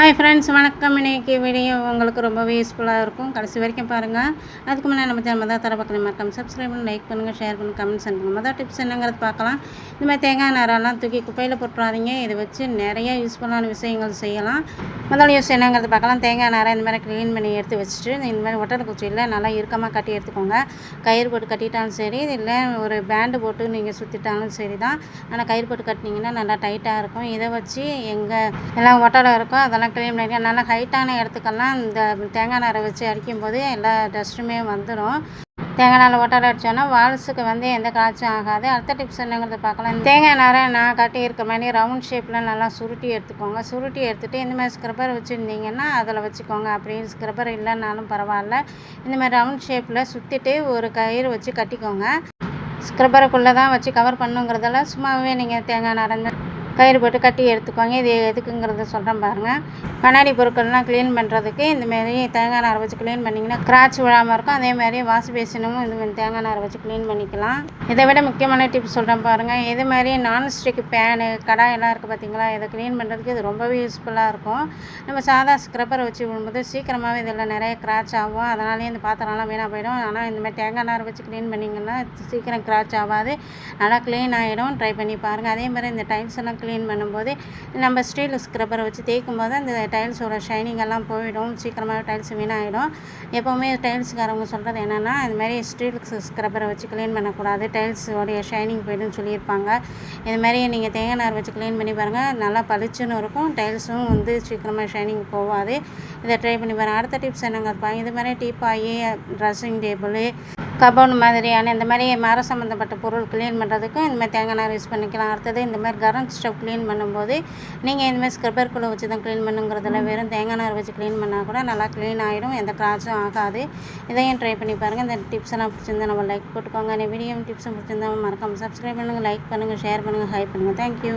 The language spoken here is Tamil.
ஹாய் ஃப்ரெண்ட்ஸ் வணக்கம். இன்றைக்கி வீடியோ உங்களுக்கு ரொம்பவே யூஸ்ஃபுல்லாக இருக்கும். கடைசி வரைக்கும் பாருங்கள் அதுக்கு முன்னாடி நம்ம சேனல் தான் தர பக்கம் மறக்காம சப்ஸ்கிரைப் பண்ணி லைக் பண்ணுங்கள் ஷேர் பண்ணுங்கள் கமெண்ட்ஸ் பண்ணுங்கள் மொதல் டிப்ஸ் என்னங்கிறது பார்க்கலாம். இந்த மாதிரி தேங்காய் நேரம்லாம் தூக்கி குப்பையில் போட்டுறாதீங்க. இதை வச்சு நிறைய யூஸ்ஃபுல்லான விஷயங்கள் செய்யலாம். முதல் யூஸ் என்னங்கிறது பார்க்கலாம். தேங்காய் நேரம் இந்த மாதிரி க்ளீன் பண்ணி எடுத்து வச்சுட்டு இந்த மாதிரி ஒட்டரை குச்சியில் நல்லா இறுக்கமாக கட்டி எடுத்துக்கோங்க. கயிறு போட்டு கட்டிட்டாலும் சரி இல்லை ஒரு பேண்டு போட்டு நீங்கள் சுற்றிட்டாலும் சரி தான் ஆனால் கயிறு போட்டு கட்டினீங்கன்னா நல்லா டைட்டாக இருக்கும். இதை வச்சு எங்கே எல்லாம் ஒட்டடை இருக்கோ அதெல்லாம் மாட்டவே முடியாது நல்லா ஹைட்டான இடத்துக்கெல்லாம் இந்த தேங்காய் நாரை வச்சு அடிக்கும்போது எல்லா டஸ்ட்டுமே வந்துடும் தேங்காய் நாரில் ஒட்டடை அடித்தோன்னா வால்ஸுக்கு வந்து எந்த காய்ச்சும் ஆகாது. அடுத்த டிப்ஸ் என்னங்கிறத பார்க்கலாம். தேங்காய் நாரை நான் கட்டி இருக்க மாதிரி ரவுண்ட் ஷேப்பில் நல்லா சுருட்டி எடுத்துக்கோங்க. சுருட்டி எடுத்துகிட்டு இந்த மாதிரி ஸ்க்ரப்பர் வச்சுருந்தீங்கன்னா அதில் வச்சுக்கோங்க. அப்படி ஸ்க்ரப்பர் இல்லைனாலும் பரவாயில்ல. இந்த மாதிரி ரவுண்ட் ஷேப்பில் சுற்றிட்டு ஒரு கயிறு வச்சு கட்டிக்கோங்க. ஸ்க்ரப்பருக்குள்ளே தான் வச்சு கவர் பண்ணுங்கிறதெல்லாம் சும்மாவே நீங்கள் தேங்காய் நாரை கயிறு போட்டு கட்டி எடுத்துக்கோங்க. இது எதுக்குங்கிறத சொல்கிறேன் பாருங்கள் கண்ணாடி பொருட்கள்லாம் க்ளீன் பண்ணுறதுக்கு இந்தமாரி தேங்காய் நாரை வச்சு க்ளீன் பண்ணிங்கன்னா கிராச் விழாமல் இருக்கும். அதேமாதிரி வாஷ் பேசினும் இந்த மாதிரி தேங்காய் நாரை வச்சு க்ளீன் பண்ணிக்கலாம். இதை விட முக்கியமான டிப்ஸ் சொல்கிறேன் பாருங்கள் இது மாதிரி நான்ஸ்டிக் பேனு கடாயெல்லாம் இருக்குது பார்த்தீங்களா இதை க்ளீன் பண்ணுறதுக்கு இது ரொம்பவே யூஸ்ஃபுல்லாக இருக்கும். நம்ம சாதா ஸ்க்ரப்பரை வச்சு விடும்போது சீக்கிரமாகவே இதில் நிறைய கிராச் ஆகும். அதனாலேயே இந்த பாத்திரம்லாம் வீணாக போயிடும். ஆனால் இந்த மாதிரி தேங்காய் நாரை வச்சு க்ளீன் பண்ணிங்கன்னா சீக்கிரம் கிராச் ஆகாது. நல்லா க்ளீன் ஆகிடும் ட்ரை பண்ணி பாருங்கள் அதே மாதிரி இந்த டைல்ஸ் எல்லாம் க்ளீன் க்ளீன் பண்ணும்போது நம்ம ஸ்டீல் ஸ்க்ரப்பரை வச்சு தேய்க்கும் போது அந்த டைல்ஸோட ஷைனிங் எல்லாம் போயிடும். சீக்கிரமாக டைல்ஸ் வீணாகிடும் எப்போவுமே டைல்ஸுக்காரவங்க சொல்கிறது என்னென்னா இந்த மாதிரி ஸ்டீல் ஸ்க்ரப்பரை வச்சு க்ளீன் பண்ணக்கூடாது. டைல்ஸோடைய ஷைனிங் போயிடும்னு சொல்லியிருப்பாங்க. இது மாதிரி நீங்கள் தேங்காய் நார் வச்சு க்ளீன் பண்ணி பாருங்கள் நல்லா பளிச்சுன்னு இருக்கும். டைல்ஸும் வந்து சீக்கிரமாக ஷைனிங் போகாது. இதை ட்ரை பண்ணி பாருங்கள் அடுத்த டிப்ஸ் என்னங்க இருப்பாங்க இது மாதிரி டீப்பாயி ட்ரெஸ்ஸிங் டேபிள் கபோர்டு மாதிரியான இந்த மாதிரி மரம் சம்மந்தப்பட்ட பொருள் க்ளீன் பண்ணுறதுக்கும் இந்த மாதிரி தேங்காய் நார் யூஸ் பண்ணிக்கலாம். அடுத்தது இந்த மாதிரி கரண்ட் ஸ்டவ் க்ளீன் பண்ணும்போது நீங்கள் இந்த மாதிரி ஸ்க்ரப்பர்குள்ளே வச்சு தான் க்ளீன் பண்ணுங்கிறதுல வெறும் தேங்காய் நார் வச்சு க்ளீன் பண்ணால் கூட நல்லா க்ளீன் ஆகிடும் எந்த கிராச்சும் ஆகாது. இதையும் ட்ரை பண்ணி பாருங்கள் இந்த டிப்ஸ் எல்லாம் பிடிச்சிருந்தா நம்ம லைக் போட்டுக்கோங்க. இந்த வீடியோ டிப்ஸும் பிடிச்சிருந்தா மறக்காமல் சப்ஸ்கிரைப் பண்ணுங்கள் லைக் பண்ணுங்கள் ஷேர் பண்ணுங்கள் ஹைப் பண்ணுங்கள் தேங்க்யூ